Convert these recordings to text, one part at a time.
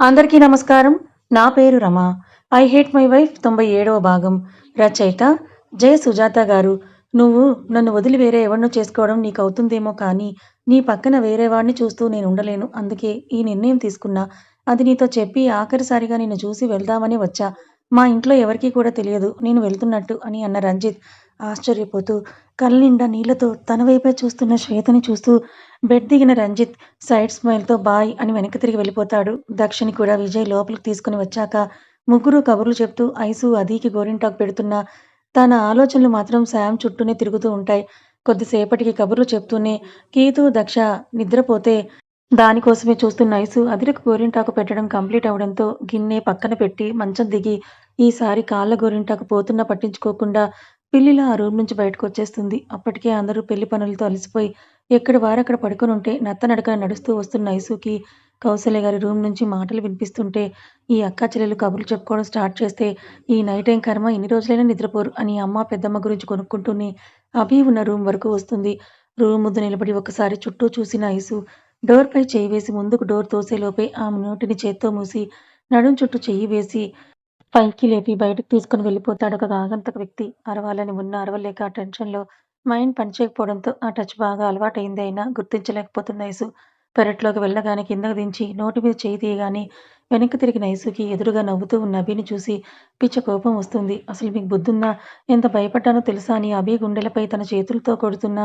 అందరికీ నమస్కారం. నా పేరు Rama. I hate my wife తొంభై ఏడవ భాగం. రచయిత జయ సుజాత గారు నువ్వు నన్ను వదిలి వేరే ఎవరినో చేసుకోవడం నీకు అవుతుందేమో కానీ నీ పక్కన వేరే వాడిని చూస్తూ నేను ఉండలేను. అందుకే ఈ నిర్ణయం తీసుకున్నా. అది నీతో చెప్పి ఆఖరిసారిగా నిన్ను చూసి వెళ్దామని వచ్చా. మా ఇంట్లో ఎవరికీ కూడా తెలియదు. నేను వెళ్తున్నట్టు అని అన్న రంజిత్ ఆశ్చర్యపోతూ కళ్ళ నిండా నీళ్ళతో తన వైపే చూస్తున్న శ్వేతని చూస్తూ బెడ్ దిగిన రంజిత్ సైడ్ స్మైల్తో బాయ్ అని వెనక్కి తిరిగి వెళ్ళిపోతాడు. దక్షిణి కూడా విజయ్ లోపలికి తీసుకుని వచ్చాక ముగ్గురు కబుర్లు చెప్తూ ఐసు అదీకి గోరింటాకు పెడుతున్న తన ఆలోచనలు మాత్రం శామ్ చుట్టూనే తిరుగుతూ ఉంటాయి. కొద్దిసేపటికి కబుర్లు చెప్తూనే కీతు దక్ష నిద్రపోతే దానికోసమే చూస్తున్న ఐసు అదిరకు గోరింటాకు పెట్టడం కంప్లీట్ అవడంతో గిన్నె పక్కన పెట్టి మంచం దిగి ఈసారి కాళ్ళ గోరింటాకు పోతున్నా పట్టించుకోకుండా పిల్లిలా ఆ రూమ్ నుంచి బయటకు వచ్చేస్తుంది అప్పటికే అందరూ పెళ్ళి పనులతో అలసిపోయి ఎక్కడి వారక్కడ పడుకొని ఉంటే నత్తనడకన నడుస్తూ వస్తున్న ఐసుకి కౌసల్య గారి రూమ్ నుంచి మాటలు వినిపిస్తుంటే ఈ అక్క చెల్లెలు కబుర్లు చెప్పుకోవడం స్టార్ట్ చేస్తే ఈ నైట్ ఏం కర్మ? ఎన్ని రోజులైనా నిద్రపోరు అని అమ్మ పెద్దమ్మ గురించి కొనుక్కుంటూనే అభి ఉన్న రూమ్ వరకు వస్తుంది. రూమ్ ముందు నిలబడి ఒకసారి చుట్టూ చూసిన ఐసు డోర్ పై చేయి వేసి ముందుకు డోర్ తోసేలోపే ఆమె నోటిని చేత్తో మూసి నడుం చుట్టూ చెయ్యి వేసి పైకి లేపి బయటకు తీసుకుని వెళ్ళిపోతాడు ఒక ఆగంతక వ్యక్తి. అరవాలని ఉన్న అరవలేక ఆ టెన్షన్లో మైండ్ పనిచేయకపోవడంతో ఆ టచ్ బాగా అలవాటైంది అయినా గుర్తించలేకపోతుంది ఐసు పెరట్లోకి వెళ్ళగానే కిందకు దించి నోటి మీద చేయి తీయగానే వెనక్కి తిరిగిన ఐసుకి ఎదురుగా నవ్వుతూ ఉన్న అభిని చూసి పిచ్చ కోపం వస్తుంది. అసలు మీకు బుద్ధున్నా ఎంత భయపడ్డానో తెలుసా అని అభి గుండెలపై తన చేతులతో కొడుతున్న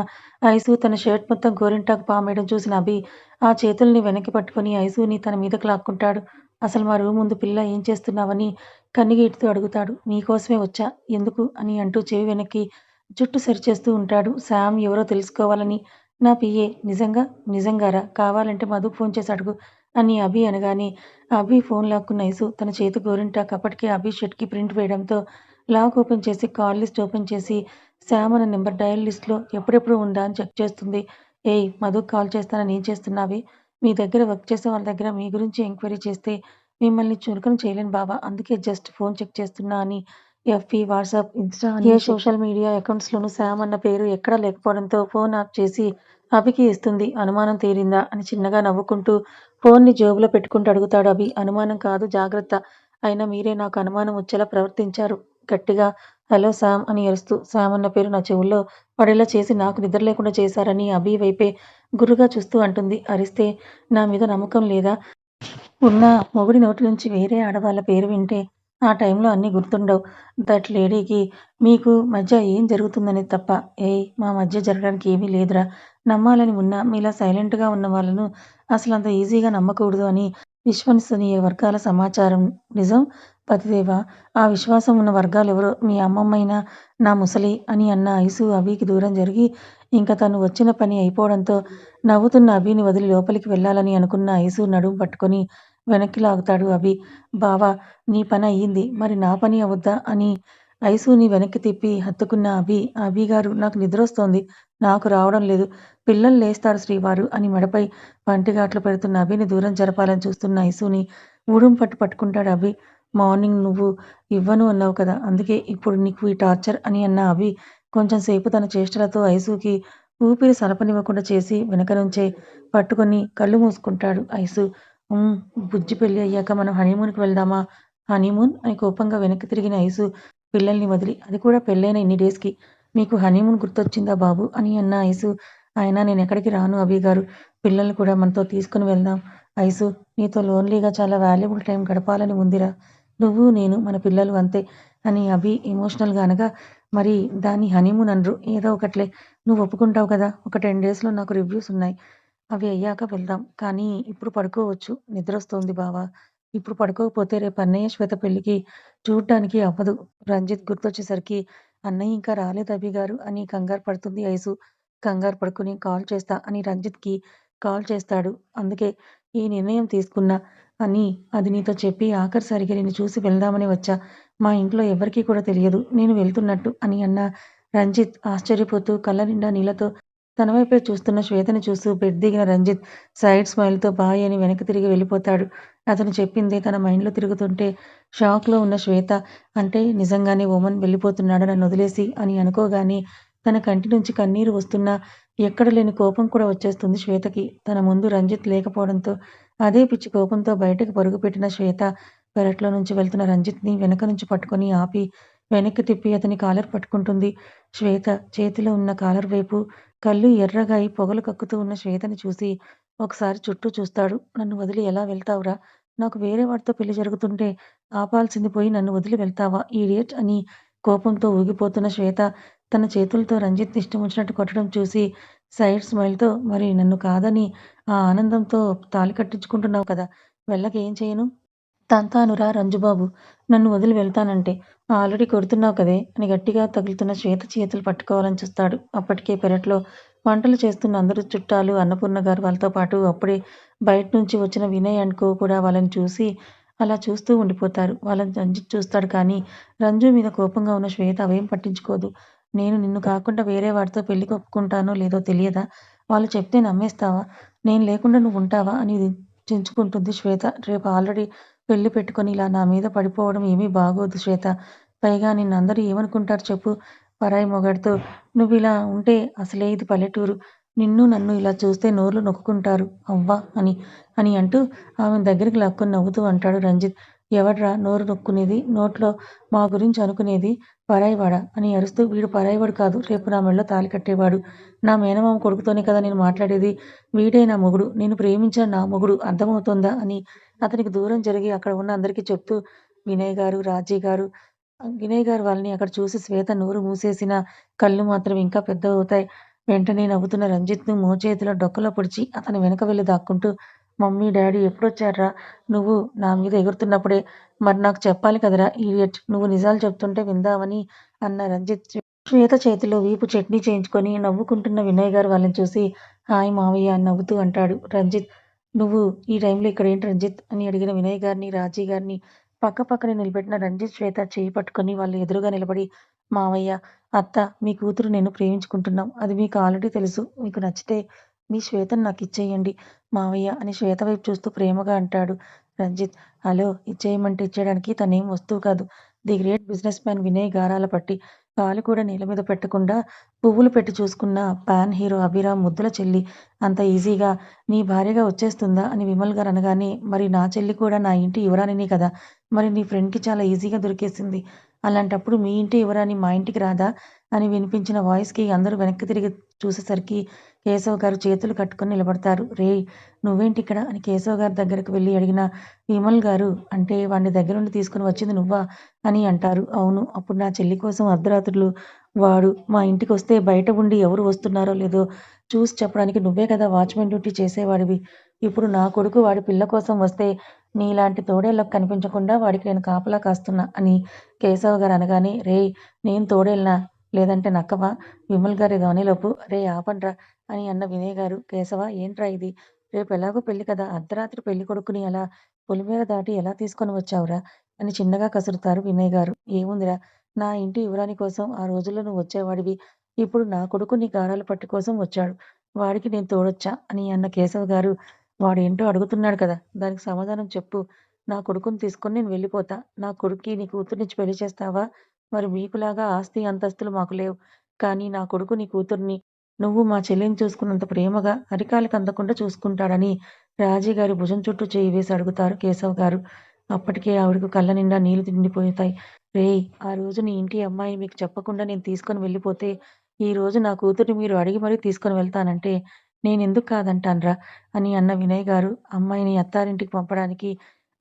ఐసు తన షర్ట్ మొత్తం గోరింటాకు పామేయడం చూసిన అభి ఆ చేతుల్ని వెనక్కి పట్టుకొని ఐసుని తన మీదకు లాక్కుంటాడు. అసలు మా రూమ్ ముందు పిల్ల ఏం చేస్తున్నావని కన్నీగీటుతూ అడుగుతాడు నీకోసమే వచ్చా? ఎందుకు? అని అంటూ చెవి వెనక్కి జుట్టు సరిచేస్తూ ఉంటాడు. శామ్ ఎవరో తెలుసుకోవాలని నా పిఏ నిజంగా? నిజంగారా? కావాలంటే మధుకు ఫోన్ చేసి అడుగు అని అభి అనగానే అభి ఫోన్ లాక్కున్న ఐసు తన చేతి గోరింటాకు కప్పటికే అభి షర్ట్కి ప్రింట్ వేయడంతో లాక్ ఓపెన్ చేసి కాల్ లిస్ట్ ఓపెన్ చేసి శామ్ అన్న నెంబర్ డయల్ లిస్ట్లో ఎప్పుడెప్పుడు ఉందా అని చెక్ చేస్తుంది. ఏయ్ మధుకు కాల్ చేస్తానని ఏం చేస్తున్నావే? మీ దగ్గర వర్క్ చేసే వాళ్ళ దగ్గర మీ గురించి ఎంక్వైరీ చేస్తే మిమ్మల్ని చులకన చేయలేను బాబా అందుకే జస్ట్ ఫోన్ చెక్ చేస్తున్నా అని ఎఫ్బి వాట్సాప్ ఇన్స్టా ఏ సోషల్ మీడియా అకౌంట్స్లోనూ శామ్ అన్న పేరు ఎక్కడా లేకపోవడంతో ఫోన్ ఆఫ్ చేసి అభికి ఇస్తుంది. అనుమానం తీరిందా అని చిన్నగా నవ్వుకుంటూ ఫోన్ని జేబులో పెట్టుకుంటూ అడుగుతాడు అభి. అనుమానం కాదు జాగ్రత్త. అయినా మీరే నాకు అనుమానం వచ్చేలా ప్రవర్తించారు. గట్టిగా హలో శామ్ అని అరుస్తూ శామ్ అన్న పేరు నా చెవుల్లో పడేలా చేసి నాకు నిద్ర లేకుండా చేశారని అభి వైపే గురుగా చూస్తూ అంటుంది. అరిస్తే నా మీద నమ్మకం లేదా? ఉన్న మొగుడి నోటి నుంచి వేరే ఆడవాళ్ళ పేరు వింటే ఆ టైంలో అన్నీ గుర్తుండవు. దట్ లేడీకి మీకు మధ్య ఏం జరుగుతుందనేది తప్ప. ఏయ్ మా మధ్య జరగడానికి ఏమీ లేదురా. నమ్మాలని ఉన్నా మీలా సైలెంట్గా ఉన్న వాళ్ళను అసలు అంత ఈజీగా నమ్మకూడదు అని విశ్వసనీయ వర్గాల సమాచారం. నిజం? పతిదేవ ఆ విశ్వాసం ఉన్న వర్గాలు ఎవరో మీ అమ్మమ్మైనా నా ముసలి అని అన్న ఐసు అభికి దూరం జరిగి ఇంకా తను వచ్చిన పని అయిపోవడంతో నవ్వుతున్న అభిని వదిలి లోపలికి వెళ్ళాలని అనుకున్న ఐసు నడుము పట్టుకొని వెనక్కి లాగుతాడు అభి. బావా నీ పని అయ్యింది. మరి నా పని అవద్దా అని ఐసుని వెనక్కి తిప్పి హత్తుకున్న అభి. అభి గారు నాకు నిద్రొస్తోంది నాకు రావడం లేదు. పిల్లలు లేస్తారు శ్రీవారు అని మెడపై పంటిగాట్లు పెడుతున్న అభిని దూరం జరపాలని చూస్తున్న ఐసుని ఊడుం పట్టు పట్టుకుంటాడు అభి. మార్నింగ్ నువ్వు ఇవ్వను అన్నావు కదా. అందుకే ఇప్పుడు నీకు ఈ టార్చర్ అని అన్న అభి కొంచెం సేపు తన చేష్టలతో ఐసుకి ఊపిరి సలపనివ్వకుండా చేసి వెనక నుంచే పట్టుకొని కళ్ళు మూసుకుంటాడు ఐసు. బుజ్జి పెళ్ళి అయ్యాక మనం హనీమూన్కి వెళ్దామా? హనీమూన్ అని కోపంగా వెనక్కి తిరిగిన ఐసు పిల్లల్ని వదిలి అది కూడా పెళ్ళైన ఇన్ని డేస్కి. మీకు హనీమూన్ గుర్తొచ్చిందా బాబు? అని అన్న ఐసు ఆయన నేను ఎక్కడికి రాను అభి గారు. పిల్లల్ని కూడా మనతో తీసుకుని వెళ్దాం. ఐసు నీతో లోన్లీగా చాలా వాల్యుబుల్ టైం గడపాలని ఉందిరా. నువ్వు నేను మన పిల్లలు అంతే. అని అభి ఎమోషనల్గా అనగా మరి దాన్ని హనీమూన్ అనరు. ఏదో ఒకట్లే. నువ్వు ఒప్పుకుంటావు కదా? ఒక టెన్ డేస్లో నాకు రివ్యూస్ ఉన్నాయి. అవి అయ్యాక వెళ్దాం. కానీ ఇప్పుడు పడుకోవచ్చు. నిద్రొస్తోంది బావా. ఇప్పుడు పడుకోకపోతే రేపు అన్నయ్య శ్వేత పెళ్ళికి చూడ్డానికి అవ్వదు. రంజిత్ గుర్తొచ్చేసరికి అన్నయ్య ఇంకా రాలేదు అభి గారు అని కంగారు పడుతుంది ఐసు. కంగారు పడుకుని కాల్ చేస్తా అని రంజిత్కి కాల్ చేస్తాడు. అందుకే ఈ నిర్ణయం తీసుకున్నా అని అది నీతో చెప్పి ఆఖరిసారిగా నేను చూసి వెళ్దామని వచ్చా. మా ఇంట్లో ఎవరికీ కూడా తెలియదు. నేను వెళ్తున్నట్టు అని అన్న రంజిత్ ఆశ్చర్యపోతూ కళ్ళ నిండా నీళ్ళతో తన వైపే చూస్తున్న శ్వేతని చూస్తూ బెడ్ దిగిన రంజిత్ సైడ్ స్మైల్తో బాయ్ అని వెనక్కి తిరిగి వెళ్ళిపోతాడు అతను చెప్పింది తన మైండ్లో తిరుగుతుంటే షాక్లో ఉన్న శ్వేత అంటే నిజంగానే ఓమన్ వెళ్ళిపోతున్నాడు నన్ను వదిలేసి అని అనుకోగానే తన కంటి నుంచి కన్నీరు వస్తున్నా ఎక్కడ లేని కోపం కూడా వచ్చేస్తుంది శ్వేతకి. తన ముందు రంజిత్ లేకపోవడంతో అదే పిచ్చి కోపంతో బయటకి పరుగుపెట్టిన శ్వేత పెరట్లో నుంచి వెళ్తున్న రంజిత్‌ని వెనక నుంచి పట్టుకొని ఆపి, వెనక్కి తిప్పి అతని కాలర్ పట్టుకుంటుంది. శ్వేత చేతిలో ఉన్న కాలర్ వైపు కళ్ళు ఎర్రగా అయి పొగలు కక్కుతూ ఉన్న శ్వేతని చూసి ఒకసారి చుట్టూ చూస్తాడు. నన్ను వదిలి ఎలా వెళ్తావురా? నాకు వేరే వాడితో పెళ్ళి జరుగుతుంటే ఆపాల్సింది పోయి నన్ను వదిలి వెళ్తావా ఈడియట్ అని కోపంతో ఊగిపోతున్న శ్వేత తన చేతులతో రంజిత్ ఇష్టం వచ్చినట్టు కొట్టడం చూసి సైడ్ స్మైల్‌తో మరి నన్ను కాదని ఆ ఆనందంతో తాళి కట్టించుకుంటున్నావు కదా! వెళ్ళక ఏం చేయను? తంతానురా రంజుబాబు! నన్ను వదిలి వెళ్తానంటే. ఆల్రెడీ కొడుతున్నావు కదే! అని గట్టిగా తగులుతున్న శ్వేత చేతులు పట్టుకోవాలని చూస్తాడు. అప్పటికే పెరట్లో వంటలు చేస్తున్న అందరూ చుట్టాలు, అన్నపూర్ణ గారు వాళ్ళతో పాటు అప్పుడే బయట్నుంచి వచ్చిన వినయ్ అండ్ కో కూడా వాళ్ళని చూసి అలా చూస్తూ ఉండిపోతారు. వాళ్ళని రంజిత్ చూస్తాడు కానీ రంజు మీద కోపంగా ఉన్న శ్వేత అవేం పట్టించుకోదు. నేను నిన్ను కాకుండా వేరే వాడితో పెళ్ళికి ఒప్పుకుంటానో లేదో తెలియదా? వాళ్ళు చెప్తే నమ్మేస్తావా? నేను లేకుండా నువ్వు ఉంటావా? అని చించుకుంటుంది శ్వేత. రేపు ఆల్రెడీ పెళ్ళి పెట్టుకొని ఇలా నా మీద పడిపోవడం ఏమీ బాగోదు శ్వేత. పైగా నిన్నందరూ ఏమనుకుంటారు చెప్పు? పరాయి మొగాడితో నువ్విలా ఉంటే అసలే ఇది పల్లెటూరు. నిన్నూ నన్నూ ఇలా చూస్తే నోర్లు నొక్కుకుంటారు. అవ్వ అని అని అంటూ ఆమె దగ్గరికి లాక్కొని నవ్వుతూ అంటాడు రంజిత్. ఎవడ్రా నోరు నొక్కునేది? నోట్లో మా గురించి అనుకునేది? పరాయివాడా? అని అరుస్తూ వీడు పరాయివాడు కాదు. రేపు నా మెడలో తాళి కట్టేవాడు. నా మేనమామ కొడుకుతోనే కదా నేను మాట్లాడేది. వీడే నా మొగుడు. నేను ప్రేమించిన నా మొగుడు. అర్థమవుతుందా అని అతనికి దూరం జరిగి అక్కడ ఉన్న అందరికీ చెప్తూ వినయ్ గారు, రాజీ గారు వినయ్ గారు వాళ్ళని అక్కడ చూసి శ్వేత నోరు మూసేసినా కళ్ళు మాత్రం ఇంకా పెద్దవవుతాయి. వెంటనే నవ్వుతున్న రంజిత్‌ను మోచేతిలో డొక్కలో పొడిచి అతని వెనక వెళ్ళి దాక్కుంటూ మమ్మీ, డాడీ ఎప్పుడొచ్చారా నువ్వు నా మీద ఎగురుతున్నప్పుడే. మరి నాకు చెప్పాలి కదరా ఈడియట్. నువ్వు నిజాలు చెప్తుంటే విందామని అన్న రంజిత్ శ్వేత చేతిలో వీపు చట్నీ చేయించుకొని నవ్వుకుంటున్న వినయ్ గారు వాళ్ళని చూసి హాయ్ మావయ్య అని నవ్వుతూ అంటాడు రంజిత్. నువ్వు ఈ టైంలో ఇక్కడేంటి రంజిత్? అని అడిగిన వినయ్ గారిని, రాజీ గారిని పక్కపక్కనే నిలబెట్టిన రంజిత్, శ్వేత చేయి పట్టుకొని వాళ్ళు ఎదురుగా నిలబడి మావయ్య, అత్త మీ కూతురు నేను ప్రేమించుకుంటున్నాం. అది మీకు ఆల్రెడీ తెలుసు. మీకు నచ్చితే మీ శ్వేత నాకు ఇచ్చేయండి మావయ్య అని శ్వేత వైపు చూస్తూ ప్రేమగా అంటాడు రంజిత్. హలో! ఇచ్చేయమంటే ఇచ్చేయడానికి తనేం వస్తువు కాదు. The great businessman Vinay గారాల పట్టి కాలు కూడా నేల మీద పెట్టకుండా పువ్వులు పెట్టి చూసుకున్న పాన్ హీరో అభిరామ్ ముద్దుల చెల్లి అంత ఈజీగా నీ భార్యగా వచ్చేస్తుందా? అని విమల్ గారు అనగానే మరి నా చెల్లి కూడా నా ఇంటి యువరానిని కదా! మరి నీ ఫ్రెండ్‌కి చాలా ఈజీగా దొరికేసింది. అలాంటప్పుడు మీ ఇంటి యువరాణి మా ఇంటికి రాదా? అని వినిపించిన వాయిస్‌కి అందరూ వెనక్కి తిరిగి చూసేసరికి కేశవ్ గారు చేతులు కట్టుకొని నిలబడతారు. రేయ్! నువ్వేంటిక్కడ? అని కేశవ్ గారి దగ్గరకు వెళ్ళి అడిగిన విమల్ గారు అంటే వాణ్ణి దగ్గరుండి తీసుకొని వచ్చింది నువ్వా? అని అంటారు. అవును. అప్పుడు నా చెల్లి కోసం అర్ధరాత్రులు వాడు మా ఇంటికి వస్తే బయట ఉండి ఎవరు వస్తున్నారో లేదో చూసి చెప్పడానికి నువ్వే కదా వాచ్‌మెన్ డ్యూటీ చేసేవాడివి. ఇప్పుడు నా కొడుకు వాడి పిల్ల కోసం వస్తే నీలాంటి తోడేళ్ళకు కనిపించకుండా వాడికి నేను కాపలా కాస్తున్నా అని కేశవ్ గారు అనగానే రేయ్! నేను తోడేళ్ళనా? లేదంటే నక్కవా? విమల్ గారి ఏదో రే రేయ్ ఆపండ్రా! అని అన్న వినయ్ గారు కేశవా ఏంట్రా ఇది? రేపు ఎలాగో పెళ్ళి కదా! అర్ధరాత్రి పెళ్ళికొడుకుని అలా పొలిమేర దాటి ఎలా తీసుకొని వచ్చావురా? అని చిన్నగా కసురుతారు వినయ్ గారు. ఏముందిరా? నా ఇంటి యువరాణి కోసం ఆ రోజుల్లో నువ్వు వచ్చేవాడివి. ఇప్పుడు నా కొడుకు నీ గారాల పట్టి కోసం వచ్చాడు. వాడికి నేను తోడొచ్చా? అని అన్న కేశవ్ గారు వాడేంటో అడుగుతున్నాడు కదా! దానికి సమాధానం చెప్పు. నా కొడుకుని తీసుకొని నేను వెళ్ళిపోతా. నా కొడుక్కి నీ కూతుర్నిచ్చి పెళ్ళి చేస్తావా? మరి మీకులాగా ఆస్తి, అంతస్తులు మాకు లేవు. కానీ నా కొడుకు నీ కూతుర్ని నువ్వు మా చెల్లిని చూసుకున్నంత ప్రేమగా అరికాలకు అందకుండా చూసుకుంటాడని రాజీ గారి భుజం చుట్టూ చేయి వేసి అడుగుతారు కేశవ్ గారు. అప్పటికే ఆవిడకు కళ్ళ నిండా నీళ్ళు నిండిపోతాయి. రేయ్! ఆ రోజు నీ ఇంటి అమ్మాయిని మీకు చెప్పకుండా నేను తీసుకొని వెళ్ళిపోతే ఈ రోజు నా కూతుర్ని మీరు అడిగి మరీ తీసుకొని వెళ్తానంటే నేనెందుకు కాదంటానురా? అని అన్న వినయ్ గారు అమ్మాయిని అత్తారింటికి పంపడానికి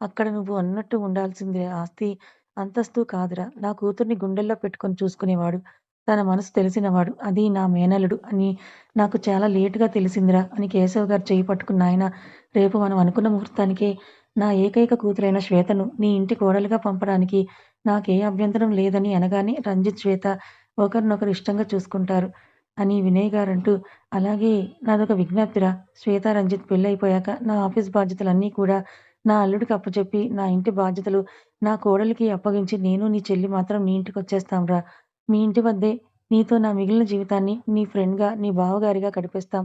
అక్కడ నువ్వు అన్నట్టు ఉండాల్సింది ఆస్తి, అంతస్తు కాదురా! నా కూతుర్ని గుండెల్లో పెట్టుకొని చూసుకునేవాడు. తన మనసు తెలిసినవాడు. అది నా మేనలుడు అని నాకు చాలా లేటుగా తెలిసిందిరా! అని కేశవ్ గారు చేయి పట్టుకున్న ఆయన రేపు మనం అనుకున్న ముహూర్తానికే నా ఏకైక కూతురైన శ్వేతను నీ ఇంటి కోడలుగా పంపడానికి నాకే అభ్యంతరం లేదని అనగానే రంజిత్, శ్వేత ఒకరినొకరు ఇష్టంగా చూసుకుంటారు అని వినయ్ గారంటూ అలాగే నాదొక విజ్ఞప్తిరా! శ్వేత, రంజిత్ పెళ్ళైపోయాక నా ఆఫీస్ బాధ్యతలన్నీ కూడా నా అల్లుడికి అప్పచెప్పి నా ఇంటి బాధ్యతలు నా కోడలికి అప్పగించి నేను, నీ చెల్లి మాత్రం నీ ఇంటికొచ్చేస్తాంరా! మీ ఇంటి వద్దే నీతో నా మిగిలిన జీవితాన్ని నీ ఫ్రెండ్‌గా, నీ బావగారిగా గడిపేస్తాం.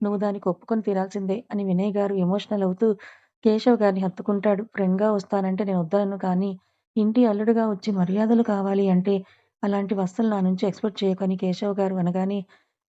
నువ్వు దానికి ఒప్పుకొని తీరాల్సిందే అని వినయ్ గారు ఎమోషనల్ అవుతూ కేశవ్ గారిని హత్తుకుంటాడు. ఫ్రెండ్‌గా వస్తానంటే నేను వద్దనను కానీ ఇంటి అల్లుడుగా వచ్చి మర్యాదలు కావాలి అంటే అలాంటి వస్తువులు నా నుంచి ఎక్స్‌పెక్ట్ చేయకు కేశవ్ గారు అనగానే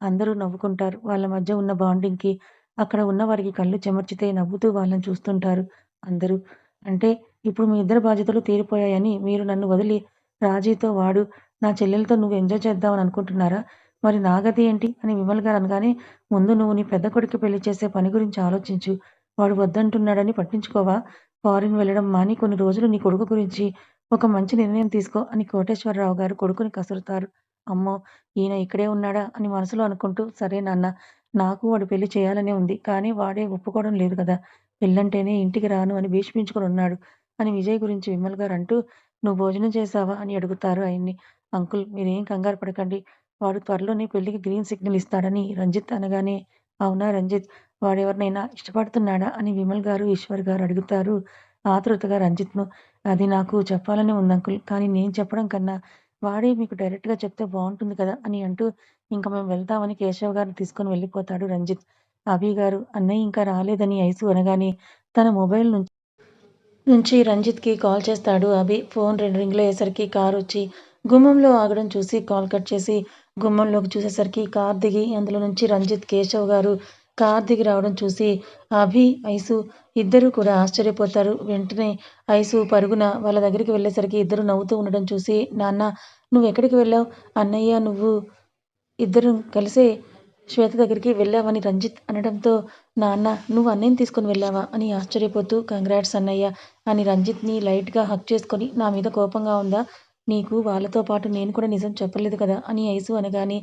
అందరూ నవ్వుకుంటారు. వాళ్ళ మధ్య ఉన్న బాండింగ్‌కి అక్కడ ఉన్న వారికి కళ్ళు చెమర్చితే నవ్వుతూ వాళ్ళని చూస్తుంటారు అందరూ. అంటే ఇప్పుడు మీ ఇద్దరు బాధ్యతలు తీరిపోయాయని మీరు నన్ను వదిలి రాజీతో వాడు, నా చెల్లెలతో నువ్వు ఎంజాయ్ చేద్దామని అనుకుంటున్నారా? మరి నాగతి ఏంటి? అని విమల్ గారు అనగానే ముందు నువ్వు నీ పెద్ద కొడుకు పెళ్ళి చేసే పని గురించి ఆలోచించు. వాడు వద్దంటున్నాడని పట్టించుకోవా? ఫారిన్ వెళ్ళడం మాని కొన్ని రోజులు నీ కొడుకు గురించి ఒక మంచి నిర్ణయం తీసుకో అని కోటేశ్వరరావు గారు కొడుకుని కసురుతారు. అమ్మో! ఈయన ఇక్కడే ఉన్నాడా అని మనసులో అనుకుంటూ సరే నాన్న నాకు వాడు పెళ్ళి చేయాలనే ఉంది. కానీ వాడే ఒప్పుకోవడం లేదు కదా! పెళ్ళంటేనే ఇంటికి రాను అని భీష్మించుకొనున్నాడు అని విజయ్ గురించి విమల్ గారు అంటూ నువ్వు భోజనం చేశావా? అని అడుగుతారు ఆయన్ని. అంకుల్ మీరేం కంగారు పడకండి. వాడు త్వరలోనే పెళ్ళికి గ్రీన్ సిగ్నల్ ఇస్తాడని రంజిత్ అనగానే అవునా రంజిత్ వాడెవరినైనా ఇష్టపడుతున్నాడా? అని విమల్ గారు, ఈశ్వర్ గారు అడుగుతారు ఆతృతగా రంజిత్‌ను. అది నాకు చెప్పాలని ఉంది అంకుల్. కానీ నేను చెప్పడం కన్నా వాడే మీకు డైరెక్ట్‌గా చెప్తే బావుంటుంది కదా! అని అంటూ ఇంక మేము వెళ్తామని కేశవ్ గారిని తీసుకొని వెళ్ళిపోతాడు రంజిత్. అభి గారు అన్నయ్య ఇంకా రాలేదని ఐసు అనగానే తన మొబైల్ నుంచి నుంచి రంజిత్‌కి కాల్ చేస్తాడు అభి. ఫోన్ రెండు రింగులు కారు కారొచ్చి గుమ్మంలో ఆగడం చూసి కాల్ కట్ చేసి గుమ్మంలోకి చూసేసరికి కార్ దిగి అందులో నుంచి రంజిత్, కేశవ్ గారు కార్ దిగి రావడం చూసి అభి, ఐసు ఇద్దరూ కూడా ఆశ్చర్యపోతారు. వెంటనే ఐసు పరుగున వాళ్ళ దగ్గరికి వెళ్ళేసరికి ఇద్దరు నవ్వుతూ ఉండడం చూసి నాన్న నువ్వు ఎక్కడికి వెళ్ళావు? అన్నయ్య నువ్వు ఇద్దరూ కలిసే శ్వేత దగ్గరికి వెళ్ళావని రంజిత్ అనడంతో నాన్న నువ్వు అన్నయ్యని తీసుకొని వెళ్ళావా? అని ఆశ్చర్యపోతూ కంగ్రాట్స్ అన్నయ్య అని రంజిత్‌ని లైట్‌గా హక్ చేసుకొని నా మీద కోపంగా ఉందా? నీకు వాళ్ళతో పాటు నేను కూడా నిజం చెప్పలేదు కదా! అని ఐసు అనగానే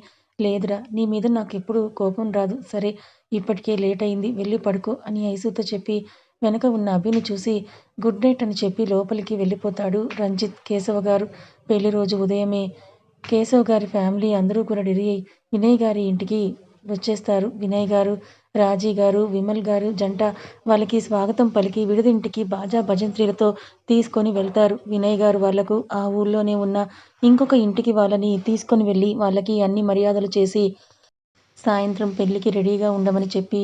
లేదురా నీ మీద నాకు ఎప్పుడు కోపం రాదు. సరే ఇప్పటికే లేట్ అయింది వెళ్ళి పడుకో అని ఐసుతో చెప్పి వెనక ఉన్న అభిని చూసి గుడ్ నైట్ అని చెప్పి లోపలికి వెళ్ళిపోతాడు రంజిత్. కేశవ గారు పెళ్ళి రోజు ఉదయమే కేశవ్ గారి ఫ్యామిలీ అందరూ కూడా రెడీ అయి వినయ్ గారి ఇంటికి వచ్చేస్తారు. వినయ్ గారు, రాజీ గారు, విమల్ గారు జంట వాళ్ళకి స్వాగతం పలికి విడిదింటికి బాజా భజంత్రీలతో తీసుకొని వెళ్తారు. వినయ్ గారు వాళ్ళకు ఆ ఊళ్ళోనే ఉన్న ఇంకొక ఇంటికి వాళ్ళని తీసుకొని వెళ్ళి వాళ్ళకి అన్ని మర్యాదలు చేసి సాయంత్రం పెళ్ళికి రెడీగా ఉండమని చెప్పి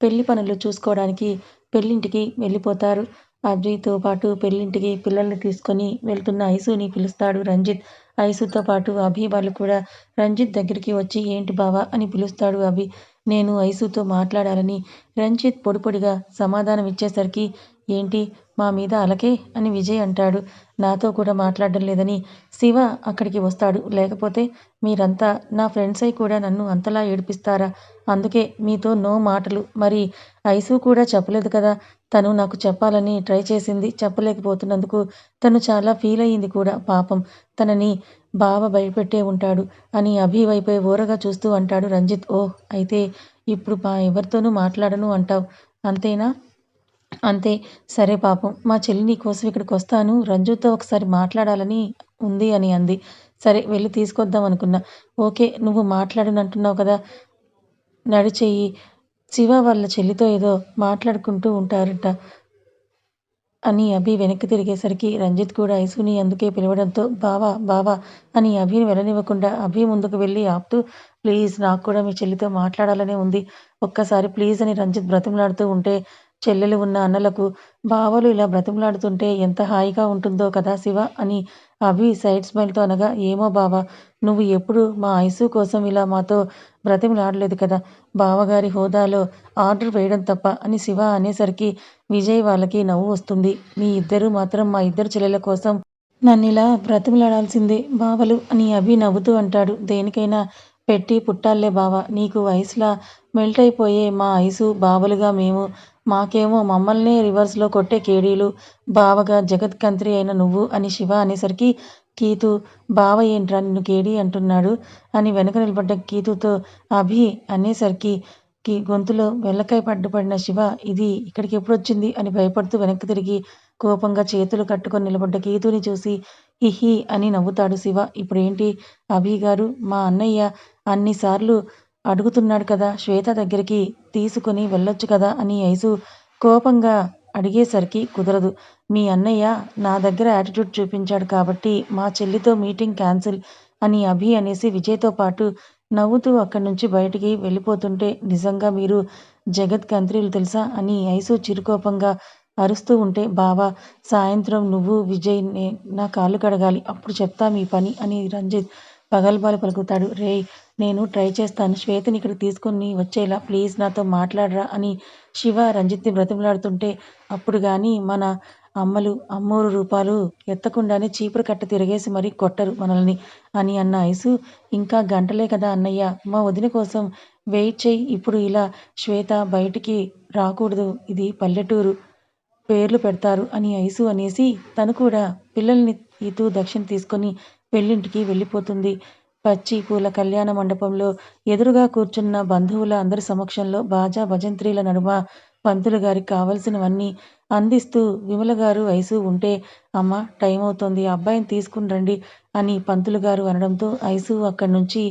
పెళ్ళి పనులు చూసుకోవడానికి పెళ్ళింటికి వెళ్ళిపోతారు. అభితో పాటు పెళ్ళింటికి పిల్లల్ని తీసుకొని వెళ్తున్న ఐసుని పిలుస్తాడు రంజిత్. ఐసుతో పాటు అభి వాళ్ళు కూడా రంజిత్ దగ్గరికి వచ్చి ఏంటి బావా అని పిలుస్తాడు అభి. నేను ఐసుతో మాట్లాడాలని రంజిత్ పొడిపొడిగా సమాధానమిచ్చేసరికి సమాధానం ఇచ్చేసరికి ఏంటి మా మీద అలకే అని విజయ్ అంటాడు. నాతో కూడా మాట్లాడడం లేదని శివ అక్కడికి వస్తాడు. లేకపోతే మీరంతా నా ఫ్రెండ్స్ అయి కూడా నన్ను అంతలా ఏడిపిస్తారా? అందుకే మీతో నో మాటలు. మరి ఐసు కూడా చెప్పలేదు కదా! తను నాకు చెప్పాలని ట్రై చేసింది. చెప్పలేకపోతున్నందుకు తను చాలా ఫీల్ అయింది కూడా పాపం. తనని బావ భయపెట్టే ఉంటాడు అని అభి వైపే ఓరగా చూస్తూ అంటాడు రంజిత్. ఓహ్! అయితే ఇప్పుడు మా ఎవరితోనూ మాట్లాడను అంటావు అంతేనా? అంతే. సరే పాపం మా చెల్లి నీ కోసం ఇక్కడికొస్తాను రంజుతో ఒకసారి మాట్లాడాలని ఉంది అని అంది. సరే వెళ్ళి తీసుకొద్దాం అనుకున్నా. ఓకే నువ్వు మాట్లాడనంటున్నావు కదా! నడిచేయి శివ వాళ్ళ చెల్లితో ఏదో మాట్లాడుకుంటూ ఉంటారట అని అభి వెనక్కి తిరిగేసరికి రంజిత్ కూడా ఐసుని అందుకే పిలవడంతో బావా బావా అని అభిని వెళ్ళనివ్వకుండా అభి ముందుకు వెళ్ళి ఆపుతూ ప్లీజ్ నాకు కూడా మీ చెల్లితో మాట్లాడాలనే ఉంది. ఒక్కసారి ప్లీజ్ అని రంజిత్ బ్రతిమలాడుతూ ఉంటే చెల్లెలు ఉన్న అన్నలకు బావలు ఇలా బ్రతిమలాడుతుంటే ఎంత హాయిగా ఉంటుందో కదా శివ అని అభి సైడ్ స్మైల్తో అనగా ఏమో బావ నువ్వు ఎప్పుడు మా ఐసు కోసం ఇలా మాతో బ్రతిమలాడలేదు కదా! బావగారి హోదాలో ఆర్డర్ వేయడం తప్ప అని శివ అనేసరికి విజయ్ వాళ్ళకి నవ్వు వస్తుంది. మీ ఇద్దరు మాత్రం మా ఇద్దరు చెల్లెల కోసం నన్ను ఇలా బ్రతిమలాడాల్సిందే బావలు అని అభి నవ్వుతూ అంటాడు. దేనికైనా పెట్టి పుట్టాలే బావ నీకు ఐస్‌లా మెల్ట్ అయిపోయే మా ఐసు బావలుగా మేము, మాకేమో మమ్మల్నే రివర్స్‌లో కొట్టే కేడీలు, బావగా జగత్కంత్రి అయిన నువ్వు అని శివ అనేసరికి కీతూ బావ ఏంట్రా నిన్ను కేడీ అంటున్నాడు? అని వెనక నిలబడ్డ కీతుతో అభి అనేసరికి కి గొంతులో వెల్లకాయ అడ్డుపడిన శివ ఇది ఇక్కడికి ఎప్పుడొచ్చింది? అని భయపడుతూ వెనక్కి తిరిగి కోపంగా చేతులు కట్టుకొని నిలబడ్డ కీతుని చూసి హిహి అని నవ్వుతాడు శివ. ఇప్పుడేంటి? అభి గారు మా అన్నయ్య అన్నిసార్లు అడుగుతున్నాడు కదా శ్వేత దగ్గరికి తీసుకొని వెళ్ళొచ్చు కదా అని ఐసు కోపంగా అడిగేసరికి కుదరదు. మీ అన్నయ్య నా దగ్గర యాటిట్యూడ్ చూపించాడు కాబట్టి మా చెల్లితో మీటింగ్ క్యాన్సిల్ అని అభి అనేసి విజయ్‌తో పాటు నవ్వుతూ అక్కడి నుంచి బయటికి వెళ్ళిపోతుంటే నిజంగా మీరు జగత్ కంత్రిలు తెలుసా అని ఐసు చిరుకోపంగా అరుస్తూ ఉంటే బావా సాయంత్రం నువ్వు విజయ్ నా కాళ్ళు కడగాలి. అప్పుడు చెప్తా మీ పని అని రంజిత్ పగల్బాలు పలుకుతాడు. రేయ్ నేను ట్రై చేస్తాను. శ్వేతని ఇక్కడికి తీసుకుని వచ్చేలా ప్లీజ్ నాతో మాట్లాడరా అని శివ రంజిత్ని బ్రతిమలాడుతుంటే అప్పుడు కానీ మన అమ్మలు అమ్మోరు రూపాలు ఎత్తకుండానే చీపురు కట్ట తిరగేసి మరీ కొట్టరు మనల్ని అని అన్న ఐసు. ఇంకా గంటలే కదా అన్నయ్య మా వదిన కోసం వెయిట్ చేయి ఇప్పుడు ఇలా శ్వేత బయటికి రాకూడదు. ఇది పల్లెటూరు. పేర్లు పెడతారు అని ఐసు అనేసి తను కూడా పిల్లల్ని ఇతూ దక్షిణ తీసుకొని పెళ్ళింటికి వెళ్ళిపోతుంది. పచ్చి పూల కళ్యాణ మండపంలో ఎదురుగా కూర్చున్న బంధువుల అందరి సమక్షంలో బాజా భజంత్రీల నడుమ పంతులు గారికి కావలసినవన్నీ అందిస్తూ విమల గారు ఐసు ఉంటే అమ్మ టైం అవుతోంది అబ్బాయిని తీసుకుని రండి అని పంతులు గారు అనడంతో ఐసు అక్కడి నుంచి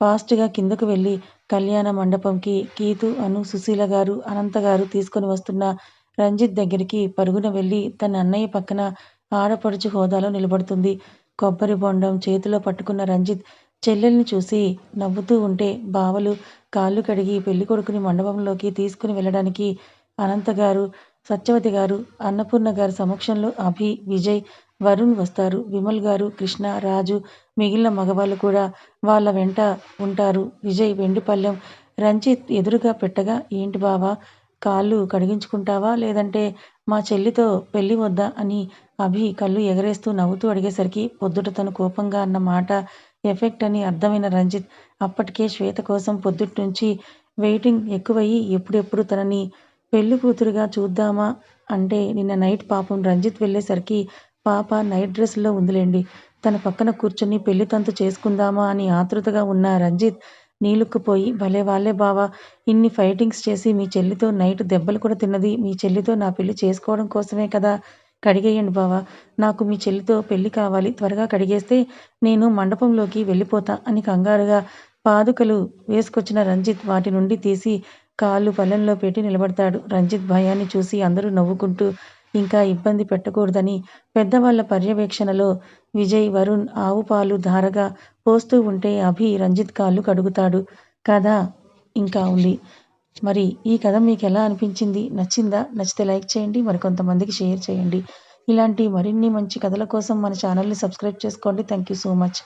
ఫాస్ట్గా కిందకు వెళ్ళి కళ్యాణ మండపంకి కీతు అను సుశీల గారు అనంత గారు తీసుకొని వస్తున్న రంజిత్ దగ్గరికి పరుగున వెళ్ళి తన అన్నయ్య పక్కన ఆడపడుచు హోదాలో నిలబడుతుంది. కొబ్బరి బొండం చేతిలో పట్టుకున్న రంజిత్ చెల్లెల్ని చూసి నవ్వుతూ ఉంటే బావలు కాళ్ళు కడిగి పెళ్ళి కొడుకుని మండపంలోకి తీసుకుని వెళ్ళడానికి అనంత గారు సత్యవతి గారు అన్నపూర్ణ గారి సమక్షంలో అభి విజయ్ వరుణ్ వస్తారు. విమల్ గారు కృష్ణ రాజు మిగిలిన మగవాళ్ళు కూడా వాళ్ళ వెంట ఉంటారు. విజయ్ వెండిపల్లెం రంజిత్ ఎదురుగా పెట్టగా ఏంటి బావా కాళ్ళు కడిగించుకుంటావా? లేదంటే మా చెల్లితో పెళ్ళి వద్దా అని అభి కళ్ళు ఎగరేస్తూ నవ్వుతూ అడిగేసరికి పొద్దుట తను కోపంగా అన్న మాట ఎఫెక్ట్ అని అర్థమైన రంజిత్ అప్పటికే శ్వేత కోసం పొద్దుట్నుంచి వెయిటింగ్ ఎక్కువయ్యి ఎప్పుడెప్పుడు తనని పెళ్ళి కూతురుగా చూద్దామా అంటే నిన్న నైట్ పాపం రంజిత్ వెళ్ళేసరికి పాప నైట్ డ్రెస్లో ఉందిలేండి. తన పక్కన కూర్చుని పెళ్ళి తంతు చేసుకుందామా అని ఆతృతగా ఉన్న రంజిత్ నీలుక్కుపోయి భలే వాళ్ళే బావా ఇన్ని ఫైటింగ్స్ చేసి మీ చెల్లితో నైట్ దెబ్బలు కూడా తిన్నది మీ చెల్లితో నా పెళ్ళి చేసుకోవడం కోసమే కదా? కడిగేయండి బావా నాకు మీ చెల్లితో పెళ్ళి కావాలి త్వరగా కడిగేస్తే నేను మండపంలోకి వెళ్ళిపోతా అని కంగారుగా పాదుకలు వేసుకొచ్చిన రంజిత్ వాటి నుండి తీసి కాళ్ళు పళ్ళెంలో పెట్టి నిలబడతాడు. రంజిత్ భయాన్ని చూసి అందరూ నవ్వుకుంటూ ఇంకా ఇబ్బంది పెట్టకూడదని పెద్దవాళ్ళ పర్యవేక్షణలో విజయ్ వరుణ్ ఆవు పాలు ధారగా పోస్తూ ఉంటే అభి రంజిత్ కాళ్ళు కడుగుతాడు. కథ ఇంకా ఉంది. మరి ఈ కథ మీకు ఎలా అనిపించింది? నచ్చిందా? నచ్చితే లైక్ చేయండి. మరికొంతమందికి షేర్ చేయండి. ఇలాంటి మరిన్ని మంచి కథల కోసం మన ఛానల్ని సబ్స్క్రైబ్ చేసుకోండి. Thank you so much.